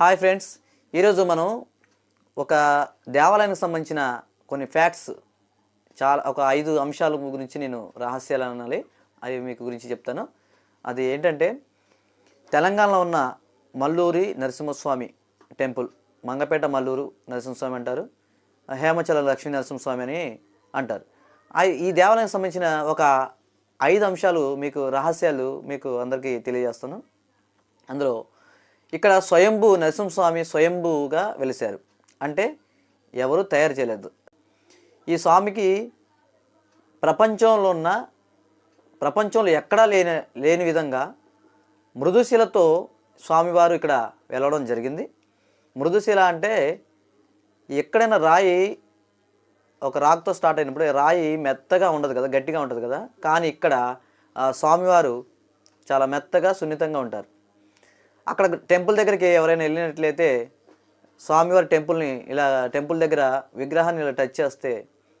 Hi friends ఈరోజు మనం ఒక దేవాలయానికి సంబంధించిన కొన్ని ఫ్యాక్ట్స్ చాలా ఒక ఐదు అంశాల గురించి నేను రహస్యాలు అనాలి. అవి మీకు గురించి చెప్తాను. అది ఏంటంటే తెలంగాణలో ఉన్న మల్లూరి నరసింహస్వామి టెంపుల్ మంగపేట మల్లూరు నరసింహస్వామి అంటారు హేమచల లక్ష్మీ నరసింహస్వామి అని అంటారు. ఈ దేవాలయానికి సంబంధించిన ఒక ఐదు అంశాలు మీకు రహస్యాలు మీకు అందరికీ తెలియజేస్తాను. అందులో ఇక్కడ స్వయంభూ నరసింహస్వామి స్వయంభూగా వెలిశారు. అంటే ఎవరు తయారు చేయలేదు. ఈ స్వామికి ప్రపంచంలో ఉన్న ప్రపంచంలో ఎక్కడా లేని లేని విధంగా మృదుశిలతో స్వామివారు ఇక్కడ వెళ్ళడం జరిగింది. మృదుశిల అంటే ఎక్కడైనా రాయి ఒక రాక్తో స్టార్ట్ అయినప్పుడు రాయి మెత్తగా ఉండదు కదా గట్టిగా ఉంటుంది కదా. కానీ ఇక్కడ స్వామివారు చాలా మెత్తగా సున్నితంగా ఉంటారు. అక్కడ టెంపుల్ దగ్గరికి ఎవరైనా వెళ్ళినట్లయితే స్వామివారి టెంపుల్ని ఇలా టెంపుల్ దగ్గర విగ్రహాన్ని ఇలా టచ్ చేస్తే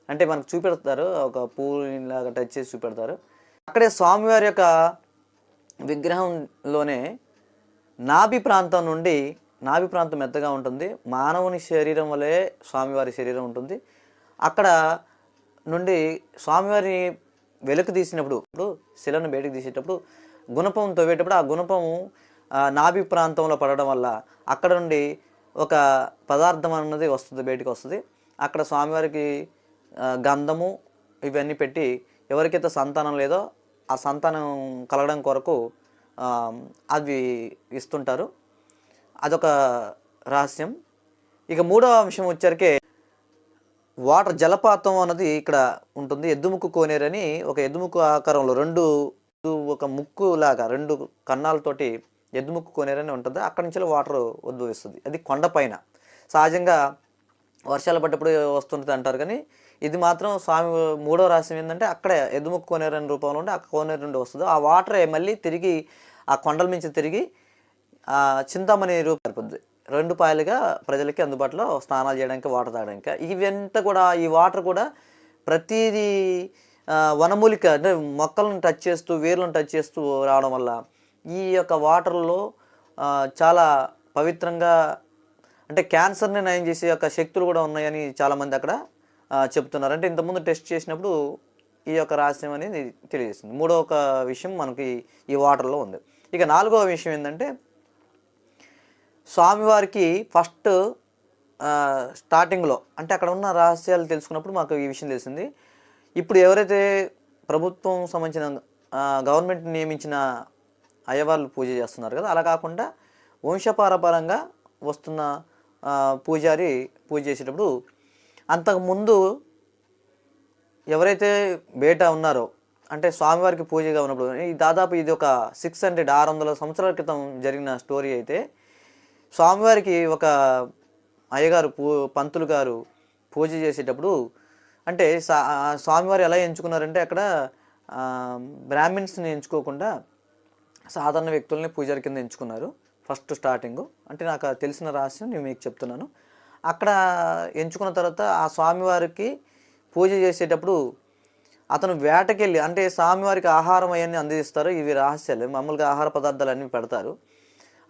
అంటే మనకు చూపెడతారు ఒక పూలాగా టచ్ చేసి చూపెడతారు. అక్కడే స్వామివారి యొక్క విగ్రహంలోనే నాభి ప్రాంతం నుండి నాభి ప్రాంతం మెత్తగా ఉంటుంది. మానవుని శరీరం వలె స్వామివారి శరీరం ఉంటుంది. అక్కడ నుండి స్వామివారిని వెలుకు తీసినప్పుడు ఇప్పుడు శిలను బయటకు తీసేటప్పుడు గుణపం తవ్వేటప్పుడు ఆ గుణపం నాభి ప్రాంతంలో పడడం వల్ల అక్కడ నుండి ఒక పదార్థం అన్నది వస్తుంది బయటికి వస్తుంది. అక్కడ స్వామివారికి గంధము ఇవన్నీ పెట్టి ఎవరికైతే సంతానం లేదో ఆ సంతానం కలగడం కొరకు అవి ఇస్తుంటారు. అదొక రహస్యం. ఇక మూడవ అంశం వచ్చరికే వాటర్ జలపాతం అన్నది ఇక్కడ ఉంటుంది. ఎద్దుముక్కు కోనేరు అని ఒక ఎద్దుముక్కు ఆకారంలో రెండు ఒక ముక్కు లాగా రెండు కన్నాలతోటి ఎద్దుముక్కు కొనేరని అని ఉంటుంది? అక్కడి నుంచి వాటర్ ఉద్భవిస్తుంది. అది కొండపైన సహజంగా వర్షాలు పడ్డప్పుడు వస్తుంటుంది అంటారు కానీ ఇది మాత్రం స్వామి మూడో రహస్యం ఏంటంటే అక్కడే ఎద్దుముక్కు కోనేరు అనే రూపంలో ఉండి ఆ కోనేరు నుండి వస్తుంది. ఆ వాటరే మళ్ళీ తిరిగి ఆ కొండల నుంచి తిరిగి ఆ చింతామణి రూపం ఏర్పడుతుంది. రెండు పాయలుగా ప్రజలకి అందుబాటులో స్నానాలు చేయడానికి వాటర్ తాగడానికి. ఇవంతా కూడా ఈ వాటర్ కూడా ప్రతిదీ వనమూలిక అంటే మొక్కలను టచ్ చేస్తూ వేర్లను టచ్ చేస్తూ రావడం వల్ల ఈ యొక్క వాటర్లో చాలా పవిత్రంగా అంటే క్యాన్సర్ని నయం చేసే యొక్క శక్తులు కూడా ఉన్నాయని చాలామంది అక్కడ చెప్తున్నారు. అంటే ఇంతకుముందు టెస్ట్ చేసినప్పుడు ఈ యొక్క రహస్యం అనేది తెలియజేస్తుంది మూడో ఒక విషయం మనకి ఈ వాటర్లో ఉంది. ఇక నాలుగవ విషయం ఏంటంటే స్వామివారికి ఫస్ట్ స్టార్టింగ్లో అంటే అక్కడ ఉన్న రహస్యాలు తెలుసుకున్నప్పుడు మాకు ఈ విషయం తెలిసింది. ఇప్పుడు ఎవరైతే ప్రభుత్వం సంబంధించిన గవర్నమెంట్ నియమించిన అయ్యవార్లు పూజ చేస్తున్నారు కదా. అలా కాకుండా వంశపారపరంగా వస్తున్న పూజారి పూజ చేసేటప్పుడు అంతకుముందు ఎవరైతే బేట ఉన్నారో అంటే స్వామివారికి పూజగా ఉన్నప్పుడు ఈ దాదాపు ఇది ఒక సిక్స్ హండ్రెడ్ ఆరు వందల సంవత్సరాల క్రితం జరిగిన స్టోరీ అయితే స్వామివారికి ఒక అయ్యగారు పూ పంతులు గారు పూజ చేసేటప్పుడు అంటే సా స్వామివారు ఎలా ఎంచుకున్నారంటే అక్కడ బ్రాహ్మిన్స్ని ఎంచుకోకుండా సాధారణ వ్యక్తుల్ని పూజారి కింద ఎంచుకున్నారు. First starting. అంటే నాకు తెలిసిన రహస్యం నేను మీకు చెప్తున్నాను. అక్కడ ఎంచుకున్న తర్వాత ఆ స్వామివారికి పూజ చేసేటప్పుడు అతను వేటకెళ్ళి అంటే స్వామివారికి ఆహారం అవన్నీ అందిస్తారు. ఇవి రహస్యాలు. మామూలుగా ఆహార పదార్థాలు అన్నీ పెడతారు.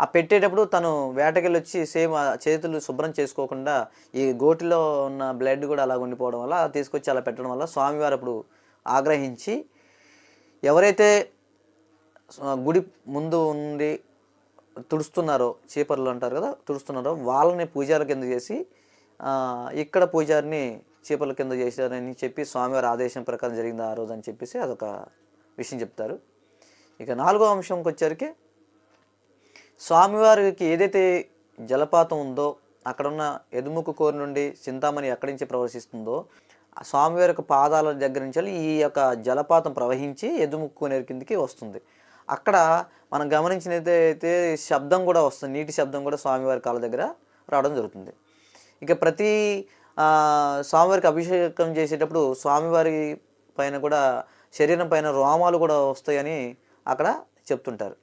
ఆ పెట్టేటప్పుడు తను వేటకెళ్ళి వచ్చి సేమ్ ఆ చేతులు శుభ్రం చేసుకోకుండా ఈ గోటిలో ఉన్న బ్లడ్ కూడా అలా ఉండిపోవడం వల్ల తీసుకొచ్చి అలా పెట్టడం వల్ల స్వామివారు అప్పుడు ఆగ్రహించి ఎవరైతే గుడి ముందు ఉండి తుడుస్తున్నారో చీపర్లు అంటారు కదా తుడుస్తున్నారో వాళ్ళని పూజాల కింద చేసి ఇక్కడ పూజారిని చీపల కింద చేశారని చెప్పి స్వామివారి ఆదేశం ప్రకారం జరిగింది ఆ రోజు అని చెప్పేసి అదొక విషయం చెప్తారు. ఇక నాలుగో అంశంకి వచ్చరికి స్వామివారికి ఏదైతే జలపాతం ఉందో అక్కడ ఉన్న ఎదుముకు కోరి నుండి చింతామణి ఎక్కడి నుంచి ప్రవేశిస్తుందో ఆ స్వామివారి యొక్క పాదాల దగ్గర నుంచి ఈ యొక్క జలపాతం ప్రవహించి ఎదుముకు కోనేరు కిందికి వస్తుంది. అక్కడ మనం గమనించినదైతే శబ్దం కూడా వస్తుంది. నీటి శబ్దం కూడా స్వామివారి కాళ్ళ దగ్గర రావడం జరుగుతుంది. ఇక ప్రతి స్వామివారికి అభిషేకం చేసేటప్పుడు స్వామివారి పైన కూడా శరీరం పైన రోమాలు కూడా వస్తాయని అక్కడ చెప్తుంటారు.